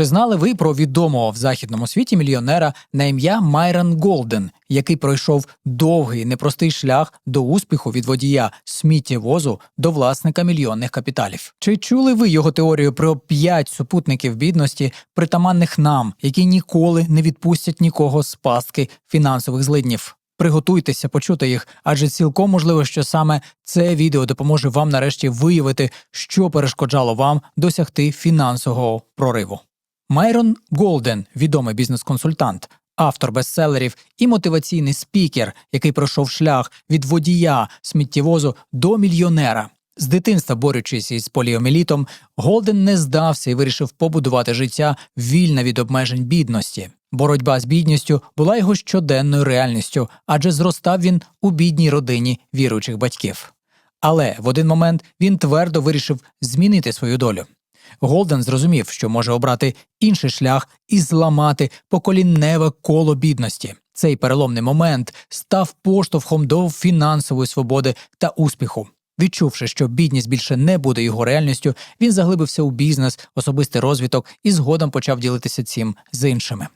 Чи знали ви про відомого в західному світі мільйонера на ім'я Майрон Голден, який пройшов довгий непростий шлях до успіху від водія сміттєвозу до власника мільйонних капіталів? Чи чули ви його теорію про п'ять супутників бідності, притаманних нам, які ніколи не відпустять нікого з пастки фінансових злиднів? Приготуйтеся почути їх, адже цілком можливо, що саме це відео допоможе вам нарешті виявити, що перешкоджало вам досягти фінансового прориву. Майрон Голден, відомий бізнес-консультант, автор бестселерів і мотиваційний спікер, який пройшов шлях від водія сміттєвозу до мільйонера. З дитинства, борючись із поліомілітом, Голден не здався і вирішив побудувати життя вільне від обмежень бідності. Боротьба з бідністю була його щоденною реальністю, адже зростав він у бідній родині віруючих батьків. Але в один момент він твердо вирішив змінити свою долю. Голден зрозумів, що може обрати інший шлях і зламати поколінневе коло бідності. Цей переломний момент став поштовхом до фінансової свободи та успіху. Відчувши, що бідність більше не буде його реальністю, він заглибився у бізнес, особистий розвиток і згодом почав ділитися цим з іншими.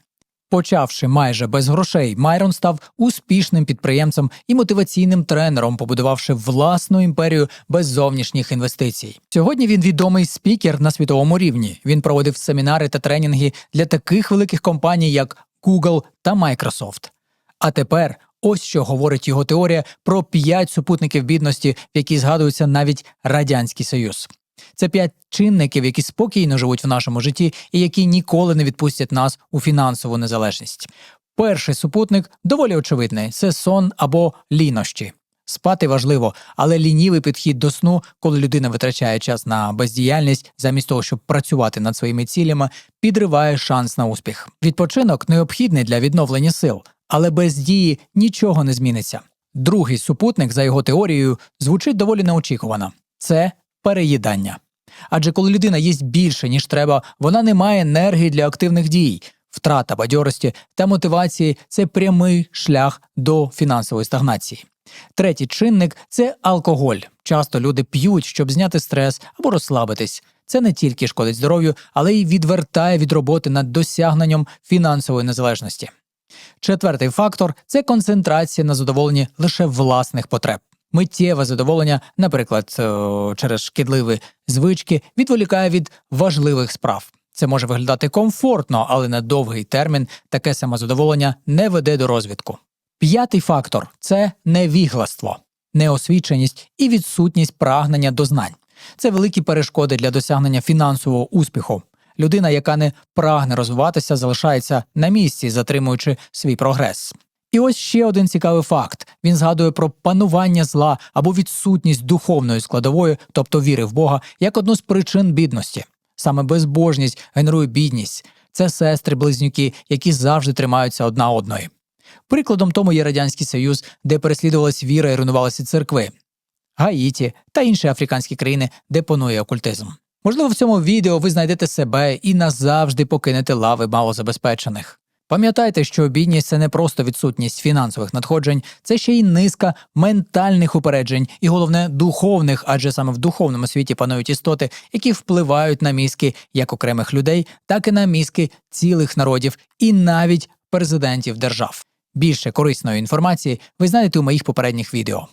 Почавши майже без грошей, Майрон став успішним підприємцем і мотиваційним тренером, побудувавши власну імперію без зовнішніх інвестицій. Сьогодні він відомий спікер на світовому рівні. Він проводив семінари та тренінги для таких великих компаній, як Google та Microsoft. А тепер ось що говорить його теорія про п'ять супутників бідності, в якій згадується навіть Радянський Союз. Це п'ять чинників, які спокійно живуть в нашому житті і які ніколи не відпустять нас у фінансову незалежність. Перший супутник доволі очевидний це сон або лінощі. Спати важливо, але лінівий підхід до сну, коли людина витрачає час на бездіяльність, замість того, щоб працювати над своїми цілями, підриває шанс на успіх. Відпочинок необхідний для відновлення сил, але без дії нічого не зміниться. Другий супутник, за його теорією, звучить доволі неочікувано. Це переїдання. Адже коли людина їсть більше, ніж треба, вона не має енергії для активних дій. Втрата бадьорості та мотивації це прямий шлях до фінансової стагнації. Третій чинник це алкоголь. Часто люди п'ють, щоб зняти стрес або розслабитись. Це не тільки шкодить здоров'ю, але й відвертає від роботи над досягненням фінансової незалежності. Четвертий фактор це концентрація на задоволенні лише власних потреб. Миттєве задоволення, наприклад, е, через шкідливі звички, відволікає від важливих справ. Це може виглядати комфортно, але на довгий термін таке самозадоволення не веде до розвитку. П'ятий фактор це невігластво, неосвіченість і відсутність прагнення до знань. Це великі перешкоди для досягнення фінансового успіху. Людина, яка не прагне розвиватися, залишається на місці, затримуючи свій прогрес. І ось ще один цікавий факт: він згадує про панування зла або відсутність духовної складової, тобто віри в Бога, як одну з причин бідності. Саме безбожність генерує бідність. Це сестри-близнюки, які завжди тримаються одна одної. Прикладом тому є Радянський Союз, де переслідувалась віра і руйнувалися церкви, Гаїті та інші африканські країни, де панує окультизм. Можливо, в цьому відео ви знайдете себе і назавжди покинете лави малозабезпечених. Пам'ятайте, що бідність це не просто відсутність фінансових надходжень, це ще й низка ментальних упереджень і головне духовних, адже саме в духовному світі панують істоти, які впливають на мізки як окремих людей, так і на мізки цілих народів і навіть президентів держав. Більше корисної інформації ви знайдете у моїх попередніх відео.